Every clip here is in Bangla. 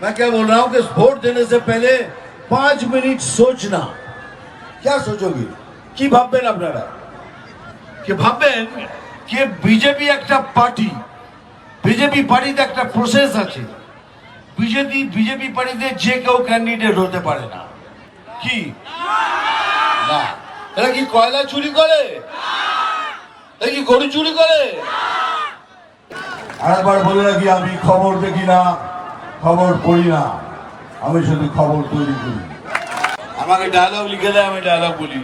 मैं क्या बोल रहा हूं कि वोट देने से पहले पांच मिनट सोचना क्या सोचोगे কি ভাববেন আপনারা কি ভাববেন যে বিজেপি একটা পার্টি বিজেপি পার্টিতে একটা প্রসেস আছে বিজেপি বিজেপি পার্টিতে যে কেউ ক্যান্ডিডেট হতে পারে না কি না এরা কি কয়লা চুরি করে এরা কি গরু চুরি করে আরেকবার বলে রাখি আমি খবর দেখি না খবর পড়ি না। আমি শুধু খবর তৈরি করি। আমাকে ডায়লগ লিখে দেয় আমি ডায়লগ বলি।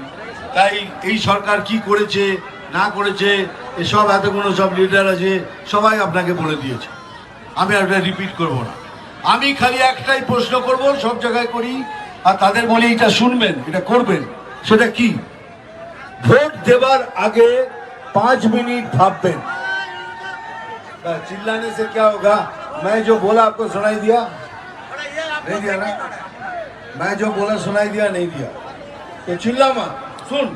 তাই এই সরকার কি করেছে না করেছে এসব এত কোনো সব লিডার আছে সবাই আপনাকে বলে দিয়েছে। আমি আর রিপিট করব না। আমি খালি একটাই প্রশ্ন করব সব জায়গায় করি আর তাদের বলি এটা শুনবেন এটা করবেন। সেটা কি? ভোট দেবার আগে পাঁচ মিনিট ভাববেন। চিল্লানে সে কে হোগা? मैं जो बोला आपको सुनाई दिया नहीं दिया ना मैं जो बोला सुनाई दिया नहीं दिया तो चिल्ला मत सुन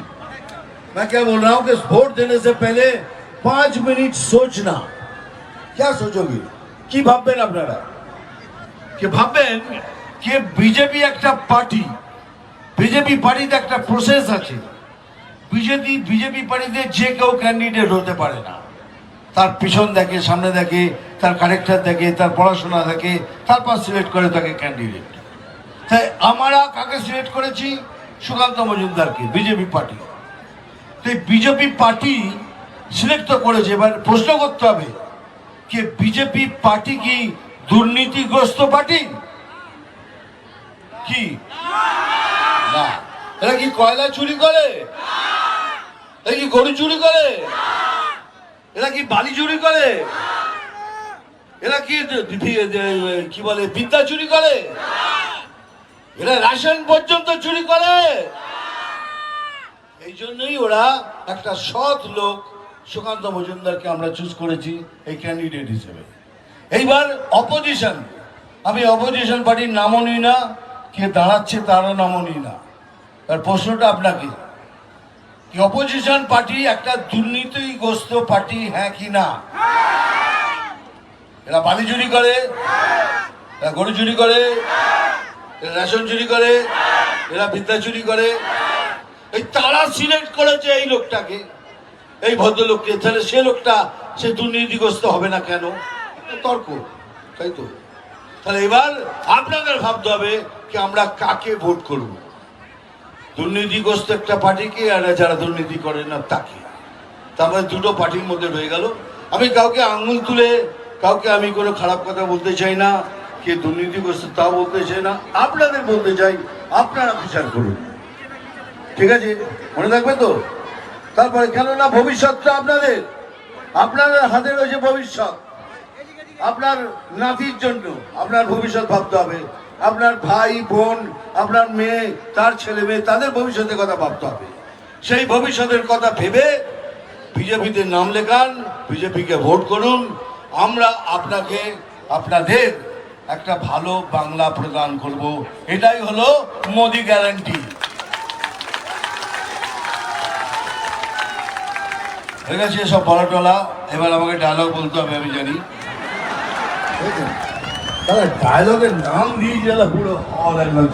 मैं क्या बोल रहा हूं कि वोट देने से पहले पांच मिनट सोचना क्या सोचोगे কি ভাববেন আপনারা কি ভাববেন যে বিজেপি একটা পার্টি বিজেপি পার্টিতে একটা প্রসেস আছে বিজেপি বিজেপি পার্টিতে যে কেউ ক্যান্ডিডেট হতে পারে না তার পিছন দেখে, সামনে দেখে, তার ক্যারেক্টার দেখে, তার পড়াশোনা দেখে, তারপর সিলেক্ট করে তাকে ক্যান্ডিডেট তাই আমরা কাকে সিলেক্ট করেছি? সুকান্ত মজুমদারকে, বিজেপি পার্টি। তাই বিজেপি পার্টি সিলেক্ট তো করেছে, এবার প্রশ্ন করতে হবে যে বিজেপি পার্টি কি দুর্নীতিগ্রস্ত পার্টি? কি? না। এরা কি কয়লা চুরি করে? এরা কি গরু চুরি করে? এরা কি বালি চুরি করে? এরা কি কি বলে, বিদ্যা চুরি করে? এরা রাশন পর্যন্ত চুরি করে? এই জন্যই ওরা একটা সৎ লোক সুকান্ত মজুমদারকে আমরা চুজ করেছি এই ক্যান্ডিডেট হিসেবে। এইবার অপোজিশন আমি অপোজিশন পার্টির নামও নিই না, কে দাঁড়াচ্ছে তারও নামও নিই না। আর প্রশ্নটা আপনাকে। অপোজিশন পার্টি একটা দুর্নীতিগ্রস্ত পার্টি হ্যাঁ কি না? এরা বালি চুরি করে, এরা গরু চুরি করে, এরা রেশন চুরি করে, এরা বিদ্যা চুরি করে। এই তারা সিলেক্ট করেছে এই লোকটাকে, এই ভদ্রলোককে। তাহলে সে লোকটা, সে দুর্নীতিগ্রস্ত হবে না কেন? তর্ক, তাই তো? তাহলে এবার আপনাদের ভাবতে হবে কি আমরা কাকে ভোট করব? দুর্নীতিগ্রস্ত একটা পার্টিকে আর যারা দুর্নীতি করে না, তাকে। তারপরে দুটো পার্টির মধ্যে রয়ে গেল। আমি কাউকে আঙুল তুলে, কাউকে আমি কোনো খারাপ কথা বলতে চাই না, কে দুর্নীতিগ্রস্ত তা বলতে চাই না। আপনাদের বলতে চাই, আপনারা বিচার করুন। ঠিক আছে? মনে থাকবে তো? তারপরে কেননা ভবিষ্যৎটা আপনাদের? আপনাদের হাতে রয়েছে ভবিষ্যৎ। আপনার নাতির জন্য আপনার ভবিষ্যৎ ভাবতে হবে। আপনার ভাই, বোন, আপনার মেয়ে, তার ছেলে মেয়ে, তাদের ভবিষ্যতের কথা ভাবতে হবে। সেই ভবিষ্যতের কথা ভেবে বিজেপিতে নাম লেখান, বিজেপিকে ভোট করুন। আমরা আপনাকে, আপনাদের একটা ভালো বাংলা প্রদান করব। এটাই হলো মোদি গ্যারান্টি হয়ে গেছে সব বলা টলা এবার আমাকে ডায়লগ বলতে হবে, আমি জানি। তাহলে ডায়লগের নাম দিয়ে গেল পুরো অল একদম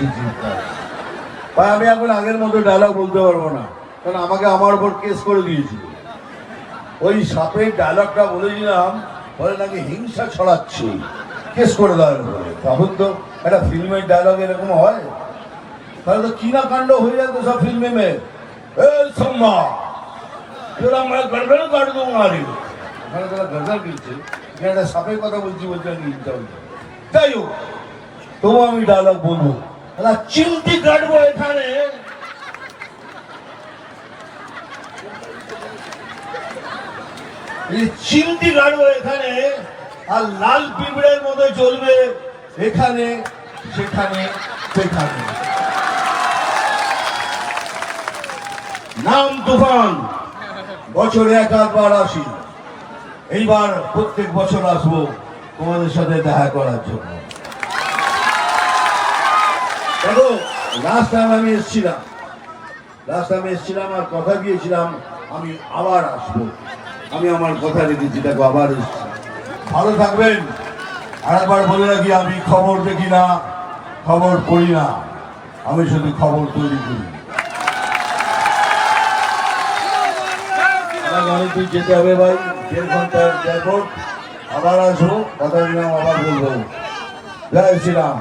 ভাই, আমি এখন আগের মতো ডায়লগ বলতে পারব না, কারণ আমাকে আমার উপর কেস করে দিয়েছিল। ওই সাপের ডায়লগটা বলেছিলাম, বলে নাকি হিংসা ছড়াচ্ছি। কেস করে দেওয়ার উপরে তখন তো একটা ফিল্মের ডায়লগ এরকম হয়। তাহলে তো কিনা কাণ্ড হয়ে তো সব ফিল্মে মে এ সম্মা, তোরা আমরা গড়গড় কাট দেবো না রে। ওখানে তারা গিলছে এখানে একটা সাপের কথা বলছি বলছি, আমি হোক তবু আমি ডায়লগ বলব চিমটি কাটবো এখানে চিমটি কাটবো এখানে আর লাল পিঁপড়ের মতো চলবে এখানে সেখানে সেখানে নাম তুফান বছরে এক আধবার আসি এইবার প্রত্যেক বছর আসব তোমাদের সাথে দেখা করার জন্য। দেখো লাস্ট টাইম আমি এসেছিলাম লাস্ট টাইম এসেছিলাম আর কথা দিয়েছিলাম, আমি আবার আসব। আমি আমার কথা রেখেছি, দেখো, আবার এসেছি। ভালো থাকবেন। আরেকবার বলে রাখি, আমি খবর দেখি না, খবর পড়ি না। আমি শুধু খবর তৈরি করি। দূর যেতে হবে ভাই, দেড় ঘণ্টার এয়ারপোর্ট আবার আসব কথা দিলাম আবার বলব। জয় শ্রীরাম।